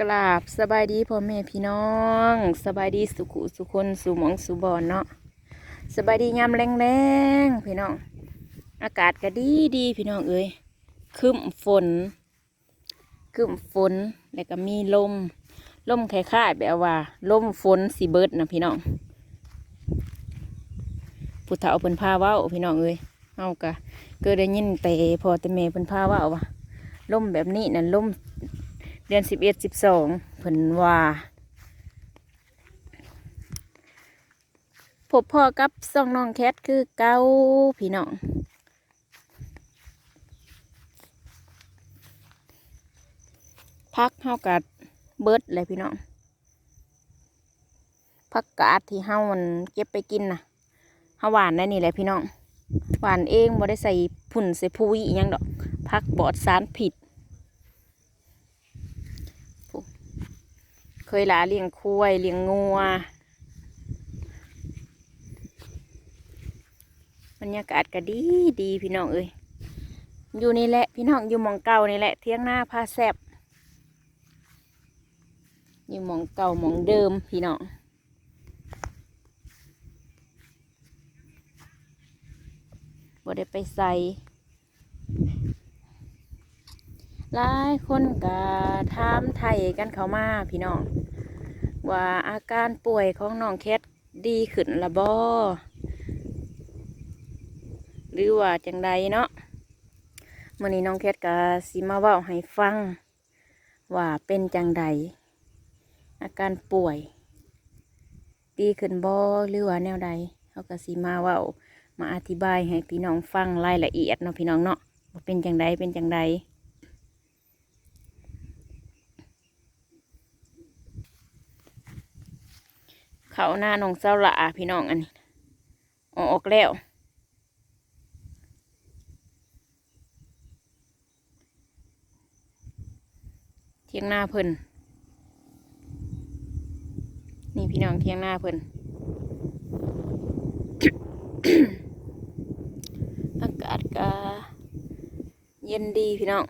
กราบสบายดีพ่อแม่พี่น้อง สบายดีสุขุสุคนสุหมองสุบอนเนาะสบายดียามแรงๆพี่น้อง อากาศก็ดีดีพี่น้องเอ้ยคึ้มฝนคึ้มฝนแล้วก็มีลมลมคล้ายๆแบบว่าลมฝนสีเบิร์ดนะพี่น้องผู้เฒ่าเพิ่นพาว้าพี่น้องเอ้ยเฮากะเกิดได้ยินแต่พอแต่แม่เพิ่นพาว้าว่าลมแบบนี้นั่นลม เดือนสิบเอ็ดสิบสองเพิ่นว่าพบพ่อกับซองน้องแคทคือเก้าพี่น้องพักเฮากัดเบิร์ดเลยพี่น้องพักกาดที่เฮามันเก็บไปกินนะเฮาหวานได้นี่แหละพี่น้องหวานเองบ่ได้ใส่ผุ่นใส่พุยอหยังดอกพักปลอดสารผิด เคยหลาเลี้ยงควายเลี้ยงงัวบรรยากาศก็ดีดีพี่น้องเอ้ยอยู่นี่แหละพี่น้องอยู่หมองเก่านี่แหละเที่ยงหน้าพาแซบอยู่หมองเก่าหมองเดิมพี่น้องบ่ได้ไปใส่ หลายคนก็ถามไทยกันเขามาพี่น้อง ว่าอาการป่วยของน้องแคทดีขึ้นละบอหรือว่าจังใดเนาะมื่อนี้น้องแคทก็สิมาเว้าให้ฟัง ว่าเป็นจังใดอาการป่วย ดีขึ้นบอหรือว่าแนวใดเขาก็สิมาเว้ามาอธิบายให้พี่น้องฟังรายละเอียดเนาะพี่น้องเนาะว่าเป็นจังใดเป็นจังใด เขาหน้าน้องเจ้าละพี่น้องอันนี้ออกแล้วเทียงหน้าเพิ่นนี่พี่น้องเทียงหน้าเพิ่นอากาศก็เย็นดีพี่น้อง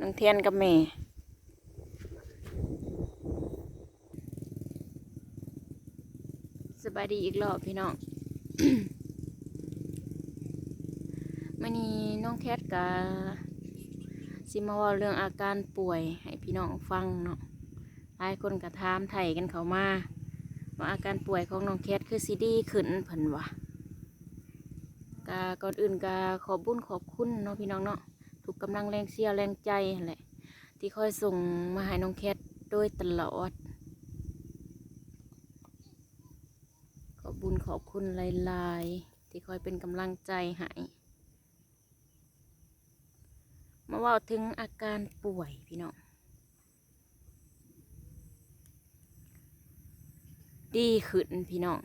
น้องเทียนกับแม่ บายดีอีกรอบพี่น้องมื่นี้น้องแคทกะสิมาว่าเรื่องอาการป่วยให้พี่น้องฟังเนาะหลายคนกระถามไถ่กันเขามาว่าอาการป่วยของน้องแคทคือซีดีขึ้นเพิ่นวะกะก่อนอื่นกะขอบุญขอบคุณเนาะพี่น้องเนาะทุกกำลังแรงเชียร์แรงใจแหละที่คอยส่งมาให้น้องแคทโดยตลอด อบบุญขอบคุณหลายๆที่คอยเป็นกำลังใจให้มาว่าถึงอาการป่วยพี่น้องดีขึ้นพี่น้อง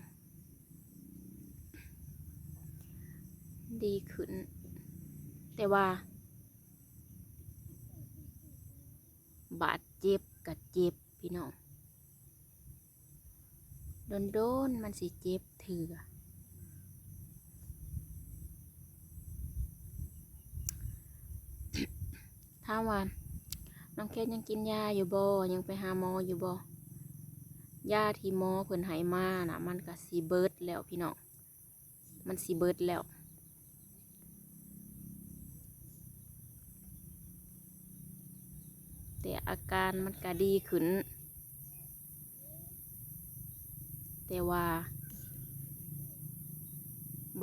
ดีขึ้น แต่ว่า บาดเจ็บกับเจ็บพี่น้อง โดนโดนๆมันสิเจ็บเถื่อถ้ามว่าน้องแคทยังกินยาอยู่บ่ยังไปหาหมออยู่บ่ยาที่หมอเพิ่นให้มาน่ะ มันก็สีเบิดแล้วพี่น้องมันสีเบิดแล้วแต่อาการมันก็ดีขึ้น แต่ว่า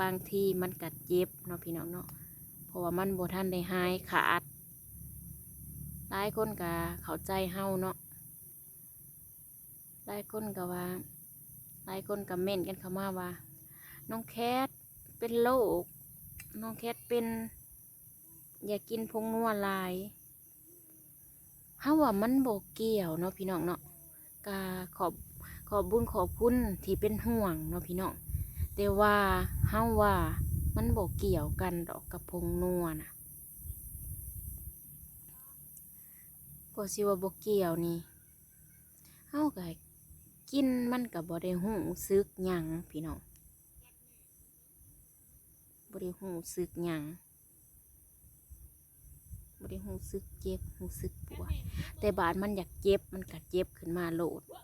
บางทีมันกัดเจ็บเนาะพี่น้องเนาะเพราะว่ามันบ่ทันได้หายขาดหลายคนก็เข้าใจเฮาเนาะหลายคนก็ว่าหลายคนก็เม่นกันเข้ามาว่า น้องแคทเป็นโรคน้องแคทเป็น อย่ากินพงนัวลายเฮาว่ามันโบเกี่ยวเนาะพี่น้องเนาะก็ขอบ อบบุญขอบคุณที่เป็นห่วงเนาะพี่น้องแต่ว่าเฮาว่ามันบอกเกี่ยวกันดอกกับพงนัวนะก็สิว่าบอกเกี่ยวนี่เฮาก็กินมันกับบ่ได้หูซึกหยังพี่น้องบ่ได้หูซึกหยังบ่ได้รู้สึกเจ็บรู้สึกปวดแต่บาดมันอยากเจ็บมันก็เจ็บขึ้นมาโลด เพ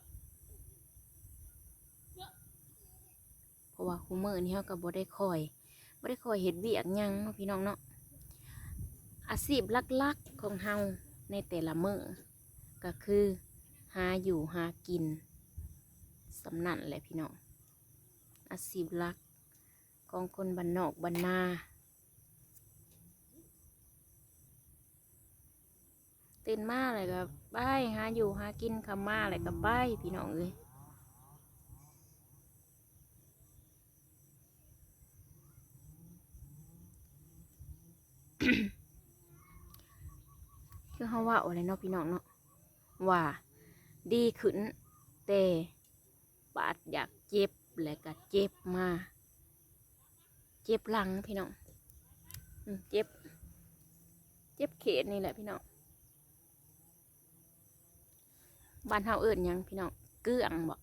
ราะว่าคุมื้อนี้เฮาก็บ่ได้คอยบ่ได้คอยเฮ็ดเวียกยังเนาะพี่น้องเนาะอาชีพลักๆของเฮาในแต่ละมือก็คือหาอยู่หากินสำนันแหละพี่น้องอาชีพลักของคนบ้านนอกบ้านนาตื่นมาเลยก็ไปหาอยู่หากินคำมาเลยก็ไปพี่น้องเอ้ย คือเขาว่าอะไรเนาะพี่น้องเนาะว่าดีขึ้น แต่บาดอยากเจ็บและก็เจ็บมา เจ็บหลังพี่น้องเจ็บ เจ็บเขตนี่แหละพี่น้องบ้านเฮาเอิ้นยังพี่น้องเกื้องบอก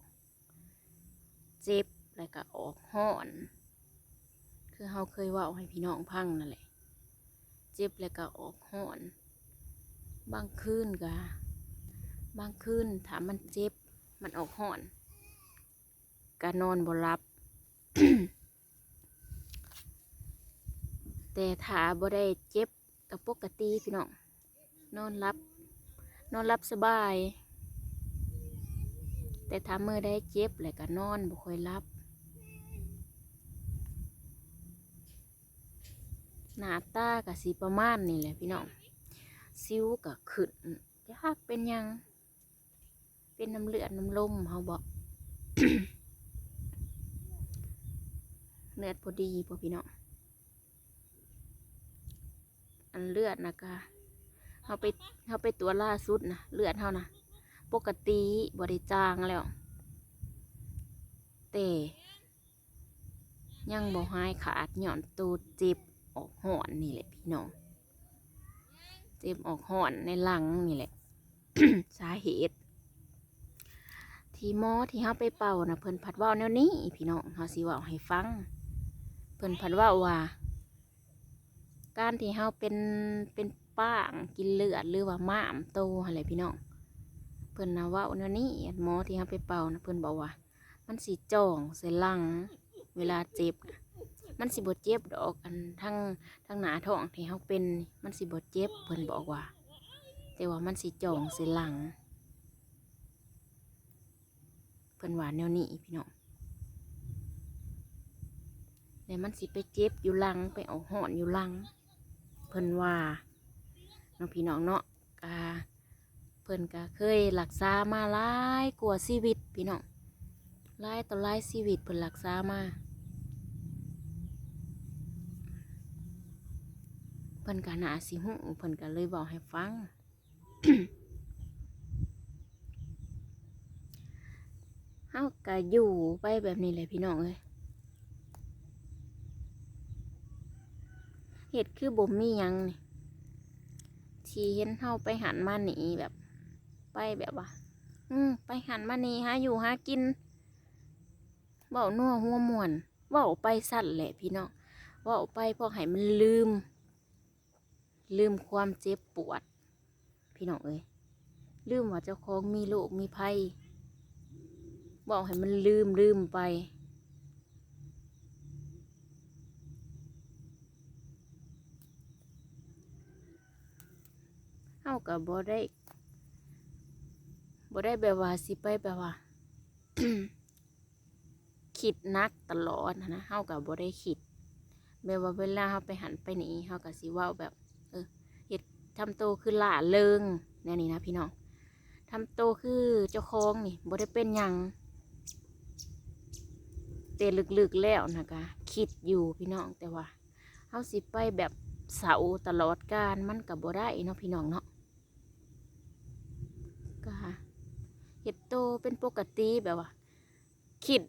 เจ็บแล้วก็ออกห้อน คือเฮาเคยว่าให้พี่น้องพังนั่นแหละ เจ็บแล้วก็ออกห้อน บางคืนก็บางคืนถามมันเจ็บ มันออกหอนก็นอนบ่หลับ แต่ถ้าบ่ได้เจ็บกับปกติพี่น้องนอนหลับ นอนหลับสบาย แต่ถ้าเมื่อได้เจ็บแล้วก็นอนบ่ค่อยหลับ หน้าตาก็สีประมาณนี่แหละพี่น้องซิวก็ขึ้นยากเป็นยัง เป็นน้ำเลือดน้ำลมเขาบอกเลือดพอดีพอพี่น้องอันเลือดนะกะเขาไปเขาไปตัวล่าสุดนะเลือดเขานะปกติบริจางแล้วแต่ยังบ่หายขาดหย่อนตูดเจ็บ ออกห่อนนี่แหละพี่น้อง เจ็บออกห่อนในหลังนี่แหละ สาเหตุ ที่หมอที่เฮาไปเป่านะเพิ่นผัดว่าแนวนี้ พี่น้องเฮาสิว่าให้ฟัง เพิ่นผัดว่าว่า การที่เฮาเป็นเป็นป้างกินเลือดหรือว่าม้ามโตอะไรพี่น้อง เพิ่นนะว่าแนวนี้หมอที่เฮาไปเป่านะเพิ่นบอกว่า มันสิจ่องใส่หลังเวลาเจ็บนะ มันสิบ่เจ็บดอกอันทั้งทางหนาท้องที่เขาเป็นมันสิบดเจ็บเพิ่นบอกว่า แต่ว่ามันสิจ่องสิหลังเพิ่นว่าแนวนี้พี่น้องแล้วมันสิไปเจ็บอยู่หลังไปออกหอนอยู่หลัง เพิ่นว่าน้องพี่น้องเนาะกาเพิ่นก็เคยรักษามาหลายกว่าชีวิตพี่น้องหลายต่อหลายชีวิตเพิ่นรักษามา เพิ่นก็น่าสิหูเพิ่นก็เลยบอกให้ฟัง เฮาก็อยู่ไปแบบนี้แหละพี่น้องเอ้ยเฮ็ดคือบ่มียังนี่ที่เห็นเฮาไปหันมาหนีแบบ ไปแบบว่า อืมไปหันมาหนีหาอยู่หากินเว้านัวหัวมวนเว้าไปสั่นแหละพี่น้องเว้าไปเพอให้มันลืม ลืมความเจ็บปวด พี่น้องเอ้ยลืมว่าเจ้าของมีโรคมีภัยบอกให้มันลืมลืมไปเฮากับบ่ได้บ่ได้แบบว่าสิไปแบบว่าคิดนักตลอดนะเฮากับบ่ได้คิดแบบว่าเวลาเฮาไปหันไปหนีเฮาก็สิว้าแบบ ทำโตคือหล่าเริงแนวนี้นะพี่น้องทำโตคือเจ้าของนี่บ่ได้เป็นยังแต่ลึกๆแล้วนะคะคิดอยู่พี่น้องแต่ว่าเฮาสิไปแบบเสาตลอดการมันก็บ่ได้เนาะพี่น้องเนาะก็เฮ็ดโตเป็นปกติแบบว่า คิด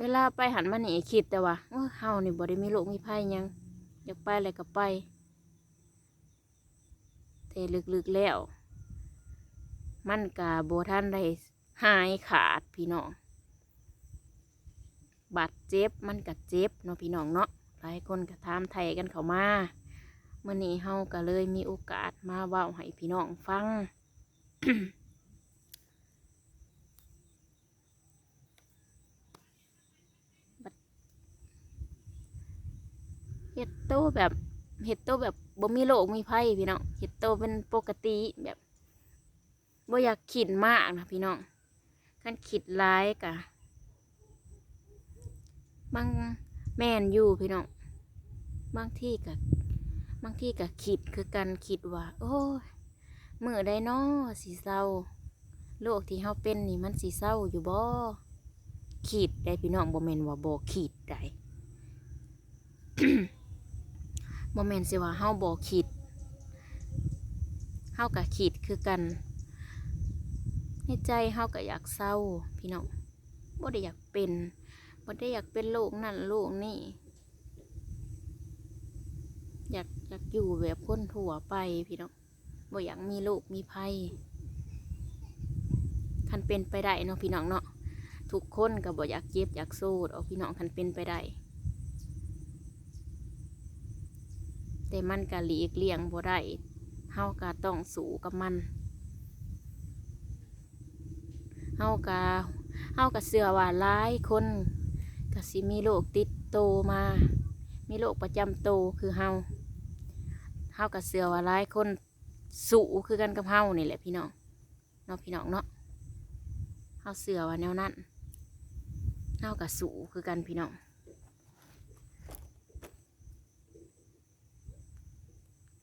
เวลาไปหันมาหนีคิดแต่ว่าเออเฮานี่บ่ได้มีโรคมีภัยยัง อยากไปอะไรก็ไป แต่ลึกๆแล้ว มันกะโบท่านได้หายขาดพี่น้องบาดเจ็บมันกะเจ็บเนาะพี่น้องเนาะหลายคนก็ถามไทยกันเข้ามาเมื่อนี้เฮาก็เลยมีโอกาสมาเว้าให้พี่น้องฟัง เฮ็ดโตแบบ เฮ็ดโตแบบบ่มีโรคมีภัยพี่น้องเฮ็ดโตเป็นปกติแบบบ่อยากขิดมากนะพี่น้องคันขิดร้ายกะบางแม่นอยู่พี่น้องบางที่กะบางที่กะขิดคือกันขิดว่า โอ้ยมื้อใดน้อสิเศร้าโรคที่เฮาเป็นนี่มันสิเศร้าอยู่บ่ขีดได้พี่น้องบ่แม่นว่าบ่ขีดได้ บ่แม่นสิว่าเฮาบ่คิดเฮาก็คิดคือกันในใจเฮาก็อยากเศร้าพี่น้องบ่ได้อยากเป็นบ่ได้อยากเป็นโรคนั่นโรคนี่อยากอยากอยู่แบบคนทั่วไปพี่น้องบ่อยากมีโรคมีภัยคันเป็นไปได้เนาะพี่น้องเนาะทุกคนก็บ่อยากเจ็บอยากโซดเอาพี่น้องคันเป็นไปได้ แต่มันก็หลีกเลี่ยงบ่ได้เฮาก็ต้องสู้กับมันเฮาก็เฮาก็เชื่อว่าหลายคนก็สิมีโรคติดโตมา มีโรคประจำโตคือเฮาเฮาก็เชื่อว่าหลายคนสู้คือกันกับเฮานี่แหละพี่น้องเนาะพี่น้องเนาะเฮาเชื่อว่าแนวนั้นเฮาก็สู้คือกันพี่น้อง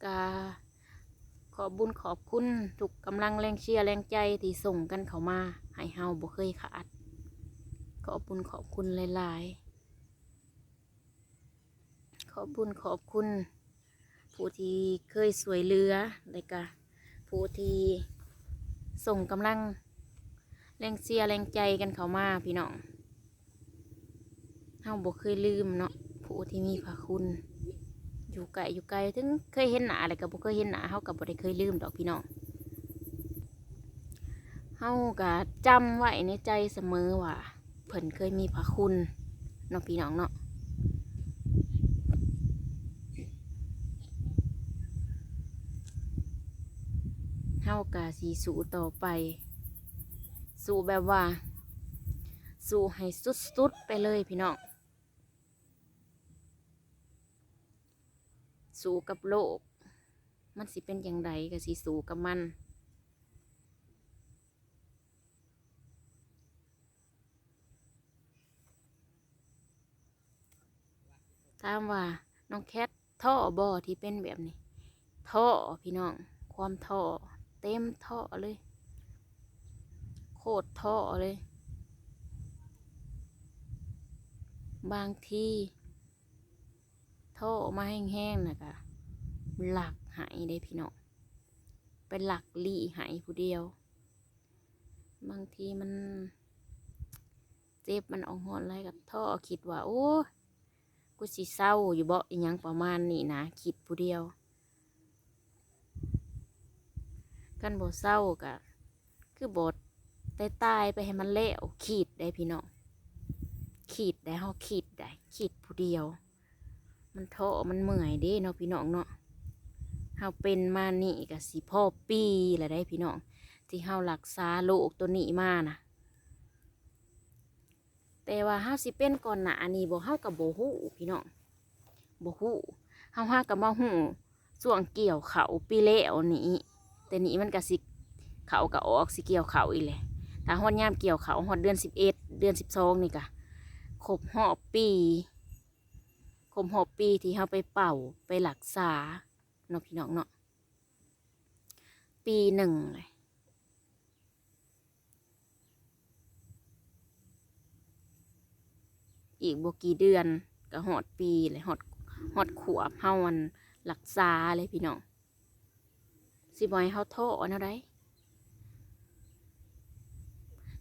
กาขอบบุญขอบคุณทุกกำลังแรงเชียร์แรงใจที่ส่งกันเข้ามาให้เฮาบ่เคยขาดขอบบุญขอบคุณหลายๆ ขอบบุญขอบคุณ ผู้ที่เคยสวยเรือและกะผู้ที่ส่งกำลังแรงเชียร์แรงใจกันเข้ามาพี่น้องเฮาบ่เคยลืมเนาะผู้ที่มีพระคุณ อยู่ไกลอยู่ไกลถึงเคยเห็นหน้าอะไรกับบ่เคยเห็นหน้าเฮากับบ่ได้เคยลืมดอกพี่น้องเฮาก็จำไว้ในใจเสมอว่าเพิ่นเคยมีพระคุณเนาะพี่น้องเนาะเฮาก็สิสู้ต่อไป สู้แบบว่า สู้ให้สุดๆไปเลยพี่น้อง สู้กับโลก มันสิเป็นอย่างไรก็สิสู้กับมันถามว่าน้องแคทท่อบอที่เป็นแบบนี้ท่อพี่น้อง ความท่อเต็มท่อเลย โคตรท่อเลย บางที ท่อออกมาแห้งๆนะกะหลักหายได้พี่น้องเป็นหลักลี่หายผู้เดียว บางทีมัน เจ็บมันออกหอนอะไรกับท่อคิดว่า โอ้กูสิเศร้าอยู่บ่อีหยังประมาณนี้นะคิดผู้เดียว กันบ่เศร้ากะ คือบทตายตายๆไปให้มันเละขีดได้พี่น้องขีดได้เฮาขีดได้ขีดผู้เดียว มันท้อมันเมื่อยเด้เนาะพี่น้องเนาะเฮาเป็นมานี่ก็สิพ่อปีแหละได้พี่น้อง ที่เฮารักษาโรคตัวนี้มานะแต่ว่าเฮาสิเป็นก่อนหน้านี้บ่เฮากับบ่ฮู้พี่น้องบ่ฮู้เฮาหากับมาฮู้ช่วงเกี่ยวเขาปีแล้วนี้แต่นี้มันก็สิเขาก็ออกสิเกี่ยวเขาอีแหละถ้าฮอดยามเกี่ยวเขาฮอดเดือน11 เดือน12นี่ก็ครบรอบปี ครบรอบปีที่เฮาไปเป่าไปรักษาเนาะพี่น้องเนาะปีหนึ่งเลยอีกบกี่เดือนก็หอดปีเลยหอดหอดขวบเฮามันรักษาเลยพี่น้องสิบอยเฮาโทษเอาได้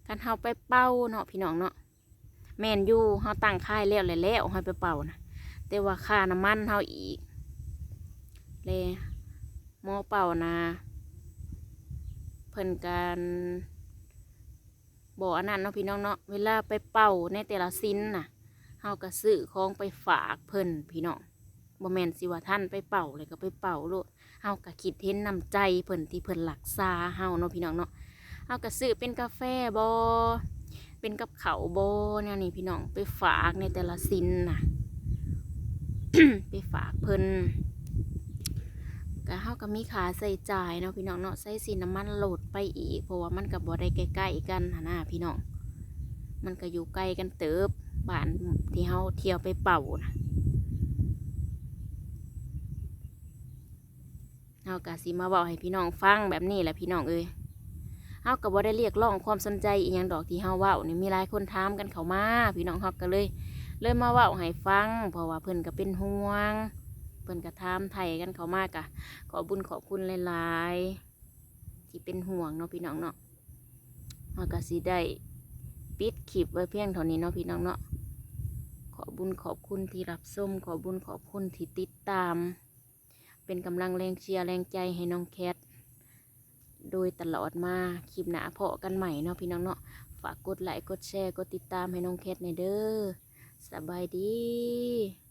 การเฮาไปเป่าเนาะพี่น้องเนาะแมนยูเฮาตั้งค่ายแล้วแล้วแล้วเฮาไปเป่านะ แต่ว่าค่าน้ำมันเฮาอีกเลยหมอเป่านะเพิ่นการบอกอันนั้นเนาะพี่น้องเนาะเวลาไปเป่าในแต่ละซินน่ะเฮาก็ซื้อของไปฝากเพิ่นพี่น้องบ่แม่นสิว่าท่านไปเป่าเลยก็ไปเป่าโลดเฮาก็คิดเห็นนำใจเพิ่นที่เพิ่นรักษาเฮาเนาะพี่น้องเนาะเฮาก็ซื้อเป็นกาแฟบ่เป็นกับเขาวบ่แนวนี้พี่น้องไปฝากในแต่ละสินน่ะ ไปฝากเพิ่นก็เฮาก็มีค่าใช้จ่ายเนาะพี่น้องเนาะใช้สินน้ำมันโหลดไปอีกเพราะว่ามันก็บบ่ได้ใกล้ๆกันหนน่ะพี่น้อง มันก็อยู่ไกล้กันเติบบ้านที่เฮาเที่ยวไปเป่านะเฮากะสิมาบอกให้พี่น้องฟังแบบนี้แหละพี่น้องเอ้ยเฮาก็บ่ได้เรียกร้องความสนใจอีหยังดอกที่เฮาเว้านี่มีหลายคนถามกันเข้ามาพี่น้องเฮาก็เลย เลยมาเว้าให้ฟัง เพราะว่าเพิ่นก็เป็นห่วง เพิ่นก็ถามไทยกันเขามากอะขอบุญขอบคุณหลายๆที่เป็นห่วงเนาะพี่น้องเนาะเฮาก็สิได้ปิดคลิปไว้เพียงเท่านี้เนาะพี่น้องเนาะขอบุญขอบคุณที่รับชมขอบุญขอบคุณที่ติดตาม เป็นกำลังแรงเชียร์แรงใจให้น้องแคทโดยตลอดมาคลิปหนาเพาะกันใหม่เนาะพี่น้องเนาะฝากกดไลค์กดแชร์กดติดตามให้น้องแคทในเด้อ สบายดี